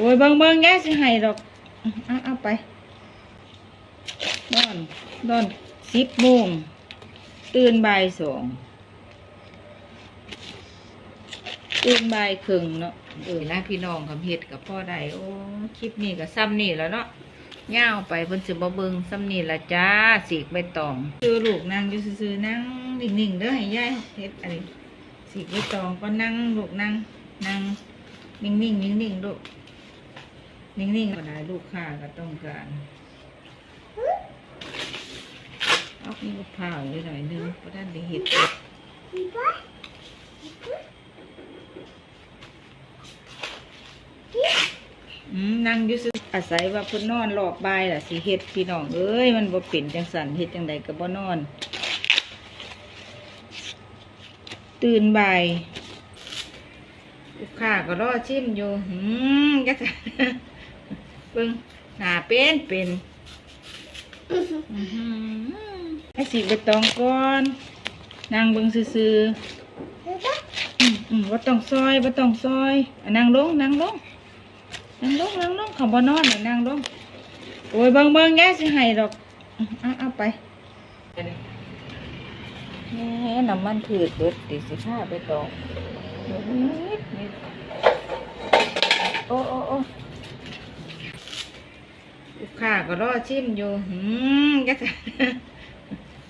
โอ้ยเบิงเบิงแย่สิให้ดอกเอาเอาไปนอนนอนสิบโมงตื่นบ่ายสองตื่นบ่ายครึ่งเนาะเออนะพี่น้องคำเฮ็ดกับพ่อใดโอ้คลิปนี้กับซ้ำนี่แล้วเนาะย่าไปเพิ่นสิบ่เบิงซ้ำนี่ละจ้าสีกใบตองคือลูกนั่งอยู่ซื่อนั่งนิ่งๆเด้อให้ยายเฮ็ดอะไรสีกใบตองก็นั่งลูกนั่งนั่งนิ่งๆนิ่งๆลูก นิ่งๆก็ได้ลูกค้าก็ต้องการเอามีมะพร้าวหน่อยนึงเพราะด้านได้เห็ดอืมนั่งอยู่ซื่ออาศัยว่าพิ่นนอนรอบบ่ายล่ะสิเฮ็ดพี่น้องเอ้ยมันบ่เป็นจังสันเฮ็ดจังใดก็บ่นอน ตื่นบ่ายลูกค้าก็รอชิมอยู่หืมจักเบิ่งหน้าเป็นเป็นอื้อหือให้สีใบตองก่อนนางเบิ่งซื่อๆอืมอืมว่าต้องซอยว่าต้องซอยอะนางลงนางลงนางลงนางลงเขาบ่นอนเลยนางลงโอ้ยเบิ่งเบิ่งแย่สิให้ดอกอืมเอาเอาไปแหม่น้ำมันถืดเบิดติสิผ้าไปตองนิดนิดโอ้โอ้โอ้ ลูกค้าก็รอชิมอยู่หืมยัก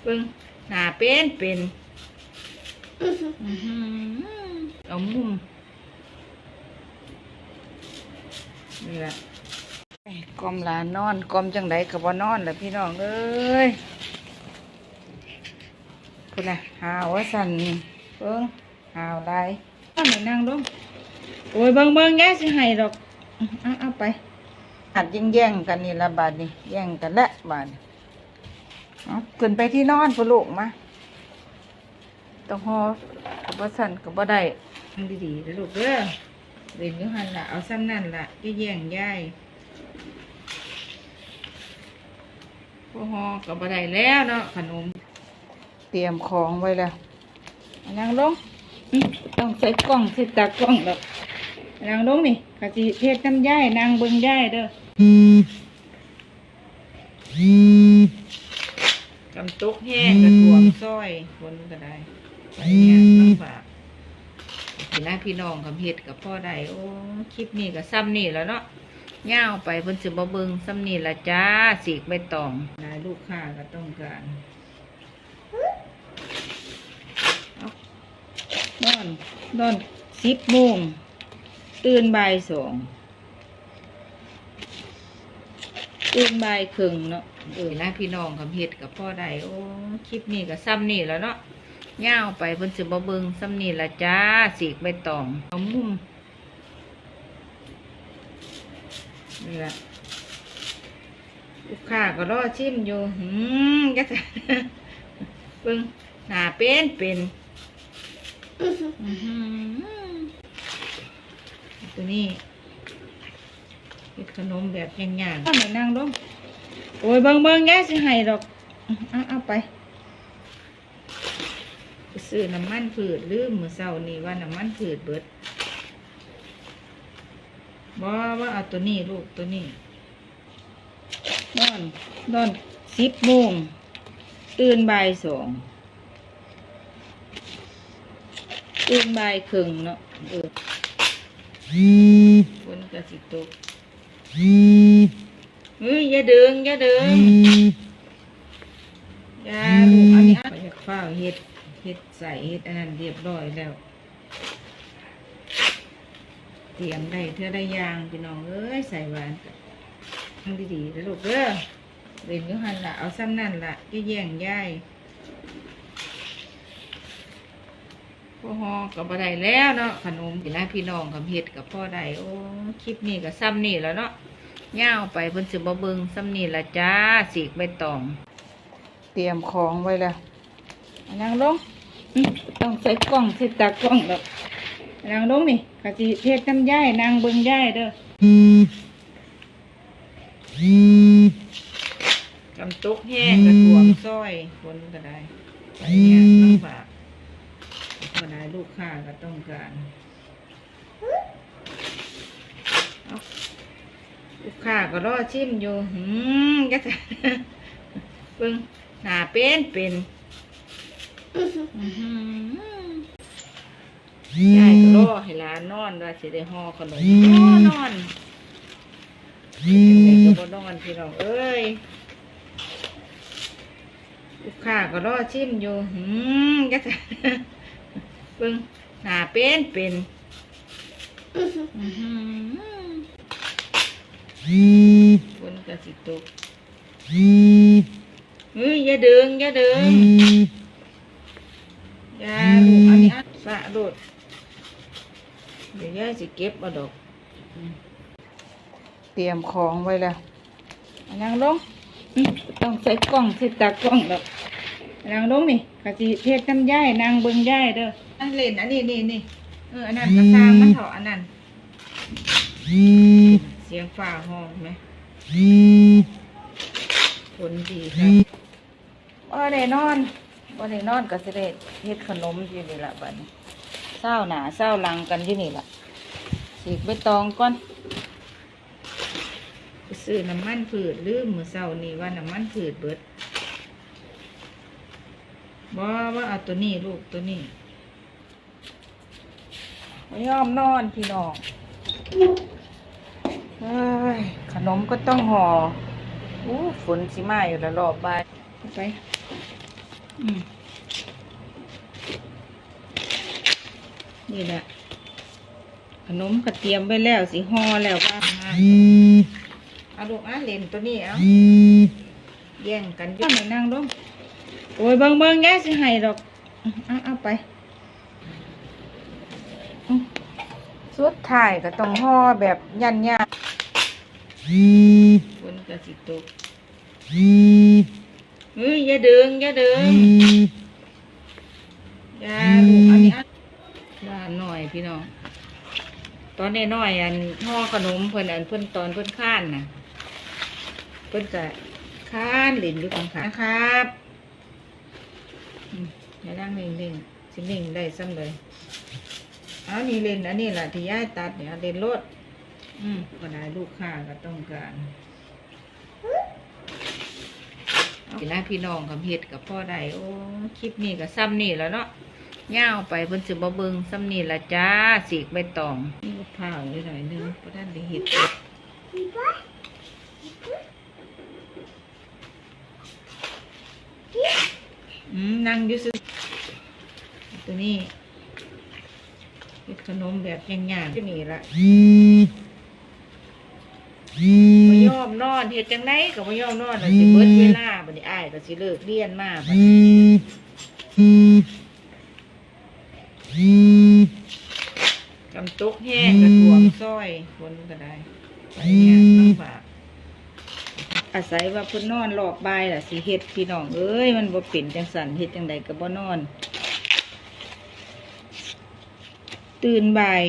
เบิ่งหน้าเป็นเป็นอื้อหือเอามุมนี่ละไอ้กลมลานอนกลมจังไดก็บ่นอนแหละพี่น้องเอ้ยพุ่นน่ะหาว่าสั่นเบิ่งหาวหลายเอาหน่อยนั่งลงโอ้ยเบิ่งเบิ่งแย่สิให้ดอกเอาเอาไป หัดยิ่งแย่งกันนี่ละบาดนี่แย่งกันละบาดนี่เอาขึ้นไปที่นอนพลูกมาต้องหอกับว่าสั่นกับว่าได้ทำดีๆนะลูกเด้อเรียนยุหันละเอาซ้ำนั่นละจะแย่งย่ายพอหอกับว่าได้แล้วเนาะขนม เตรียมของไว้แล้วนางลงอื้อต้องใส่กล้องใส่ตากล้องดอกนางลงนี่กะจิเทศน้ำย่ายนางเบิงย่ายเด้อ กำตุกแห้งกระถ่วงซอยบนก็ได้ไปเนี่ยลำบากพี่น้าพี่น้องกับเฮ็ดกับพ่อได้โอ้คลิปนี้กับซ้ำนี่แล้วเนาะย่าวไปเพิ่นสิบ่เบิงซ้ำนี่ละจ้าสีกใบตองได้ลูกค้าก็ต้องการนอนนอนสิบโมงตื่นบ่ายสอง ตื่นบ่ายครึ่งเนาะเออนะพี่น้องกับเฮ็ดกับพ่อได้โอ้คลิปนี้กับซ้ำนี่แล้วเนาะย่าวไปเพิ่นสิบ่เบิ่งซ้ำนี่ละจ้าสีกใบตองเอามุมนี่ละลูกค้าก็รอชิมอยู่หืมยักเบิ่งหน้าเป็นเป็นอื้อหือตัวนี้ เฮ็ดขนมแบบย่างๆเอาหน่อยนั่งลงโอ้ยเบิ่งเบิ่งแย่สิให้ดอกเอาเอาไปไปซื้อน้ำมันผืดลืมมื้อเช้านี่ว่าน้ำมันผืดเบิดบ่ว่าเอาตัวนี้ลูกตัวนี้นอนนอนสิบโมงตื่นบ่ายสองตื่นบ่ายครึ่งเนาะเออฝนก็สิตก เฮ้ยอย่าดึงอย่าดึงอย่าลูกอันนี้อันอยากฝ้าวเฮ็ดเฮ็ดใส่เฮ็ดอันนั้นเรียบร้อยแล้ว เตรียมได้เท่าได้ยางพี่น้องเอ้ยใส่หวานทำดีๆแล้วลูกเด้อเรียนยุหันละเอาซ้ำนั่นละจะแย่งย่าย พ่อฮอกับบ่ได้แล้วเนาะขนมพี่น้าพี่น้องกับเฮ็ดกับพ่อได้โอ้คลิปนี้กับซ้ำนี่แล้วเนาะย่าวไปเพิ่นสิบ่เบิ่งซ้ำนี่ละจ้าสีกใบตอง เตรียมของไว้แล้วเอานางลงอื้อต้องใส่กล้องใส่ตากล้องดอกเอานางลงนี่กะสิเทศน้ำย่ายนางเบิ่งย่ายเด้อกำตุกแห้งกระถ่วงซอยคนก็ได้ไปเนี่ยลำบากก็ได้ลู กค้าก็ต้องการเอาค้าก็รอชิมอยู่หืมยักษ์เบิ่งหน้าเป็นเป็นอื้อหือยายก็รอให้หลานนอนว่าสิได้ห่อขนมนอนนอนเด็กก็บ่นอนพี่น้องเอ้ยลูกค้าก็รอชิมอยู่หืมยักษ์เบิ่ง หน้าเป็นเป็นอื้อหือฝนก็สิตกเฮ้ยอย่าดึงอย่าดึงอย่าลูกอันนี้อัดสะโดดเดี๋ยวยายสิเก็บเอาดอกอืมเตรียมของไว้แล้วอันยังลงอืมต้องใส่กล้องใส่ตากล้องดอกอั นยังลงนี่กะสิเทศน้ำย่ายนางเบิ่งย่ายเด้ออันเล่นอันนี้นี่นี่เอออันนั้นกระซางมันเถาะอันนั้นเสียงฝ่าห้องไหมผลดีครับว่าได้นอนว่าได้นอนก็สิได้เฮ็ดขนมอยู่นี่ละบัดนี้เศร้าหนาเศร้าหลังกันอยู่นี่ละสีกใบตองก่อนไปซื้อน้ำมันผืดลืมมือเศร้านี่ว่าน้ำมันผืดเบิด บ่ว่าเอาตัวนี้ลูกตัวนี้ไม่ยอมนอนพี่น้องเอ้ยขนมก็ต้องห่ออู้ฝนสิมาอยู่แล้วรอบบ่ายไปนี่แหละขนมก็เตรียมไว้แล้วสิห่อแล้วว่ามาเอาลูกอะเล่นตัวนี้เอาแย่งกันอยุ่ไม่นั่งลง โอ้ยเบิ่งเบิ่งแย่สิให้ดอกเอาเอาไปอืมสุดท้ายก็ต้องห่อแบบยันยาฝนก็สิตกเฮ้ยอย่าดึงอย่าดึงอย่าลูกอันนี้อัดด่าหน่อยพี่น้องตอนนี้น้อยอันห่อขนมเพิ่นอันเพิ่นตอนเพิ่นข้านน่ะเพิ่นจะข้านหลินอยู่ข้างขานะครับ อืมอย่านั่งเล่งเล่งสิเล่งได้ซ้ำเลยเอานี่เล่นอันนี้แหละที่ย้ายตัดเนี่ยเล่นรถอืมก็ได้ลูกค้าก็ต้องการพี่นะพี่น้องกับเฮ็ดกับพ่อใดโอ้คลิปนี้กับซ้ำนี่แล้วเนาะย่าวไปเพิ่นสิบ่เบิงซ้ำนี่ละจ้าสีกใบตองนี่ก็พร้าวอยู่หน่อยนึงเพราะท่านได้เฮ็ดอืม นั่งอยู่ซื่อตัวนี้ขนมแบบย่างๆที่นี่ละบ่ยอมนอนเฮ็ดจังไดก็บ่ยอมนอนแล้วสิเบิดเวลาบัดนี้อ้ายก็สิเลิกเรียนมาบัดนี้กำตกแห้งกระท่วมซอยฝนก็ได้ไปเนี่ยลำบาก อาศัยว่าเพิ่นนอนรอบบ่ายล่ะสิเฮ็ดพี่น้องเอ้ยมันบ่เป็นจังซั่นเฮ็ดจังไดก็บ่นอน ตื่นบ่าย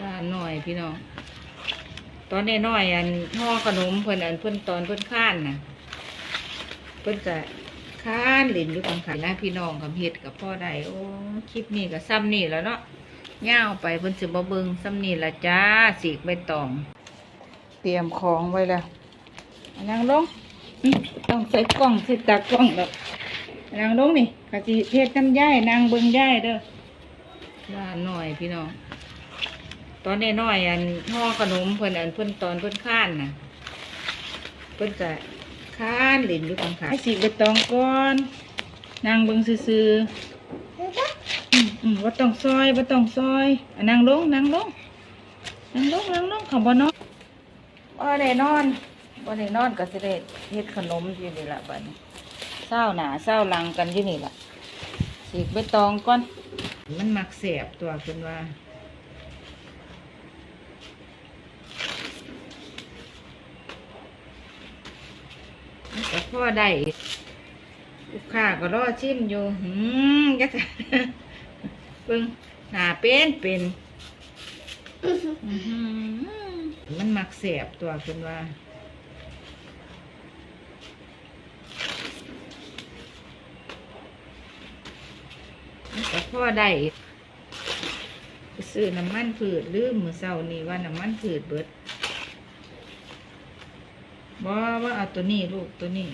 ล้าหน่อยพี่น้องตอนน้อยๆอันห่อขนมเพิ่นอันเพิ่นตอนเพิ่นข้านน่ะเพิ่นจะข้านเล่นอยู่ข้างขานนะพี่น้องกับเฮ็ดกับพ่อใดโอ้คลิปนี้ก็ซ้ำนี่แล้วเนาะย่าวไปเพิ่นสิบ่เบิ่งซ้ำนี่ละจ้าสีกใบตอง เตรียมของไว้แล้ว นยังลงอื้อต้องใส่กล้องใส่ตากล้องดอกอันยังลงนี่กะสิเทศน้ำย่ายนางเบิ่งย่ายเด้อว่าหน่อยพี่น้อง ตอนน้อยๆอันห่อขนมเพิ่นอันเพิ่นตอนเพิ่นข้านน่ะ เพิ่นจะข้านเล่นอยู่ข้างขาให้สีใบตองก่อนนางเบิ่งซื่อๆอืมอืมว่าต้องซอยว่าต้องซอยอะนางลงนางลงนางลงนางลงเขบ่นอนว่าได้นอน ว่าได้นอนก็สิได้เฮ็ดขนมอยู่นี่ล่ะบัดนี้เศร้าหนาเศร้าหลังกันอยู่นี่ล่ะสีใบตองก่อน มันมักแสบตัวเพิ่นว่าแต่พ่อได้ลูกค้าก็รอชิมอยู่หืมยักษ์เบิ่งหน้าเป็นเป็นอื้อหือมันมักแสบตัวเพิ่นว่า พ่อได้ซื้อน้ำมันผืดลืมมือเศร้านี่ว่าน้ำมันผืดเบิดบ่ว่าเอาตัวนี้ลูกตัวนี้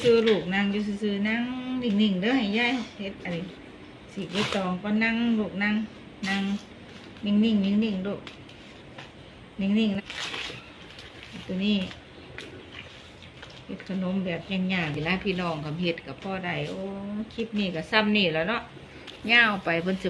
ซื้อลูกนั่งอยู่ซื่อนั่งนิ่งๆเด้อให้ยายเฮ็ดอะไรสีกใบตองก็นั่งลูกนั่งนั่งนิ่งๆนิ่งๆลูกนิ่งๆนะตัวนี้เฮ็ดขนมแบบยากๆเวลาพี่น้องกับเฮ็ดกับพ่อใดโอ้คลิปนี้ก็ซ้ำนี่แล้วเนาะ เงาวไปเพิ่นสิ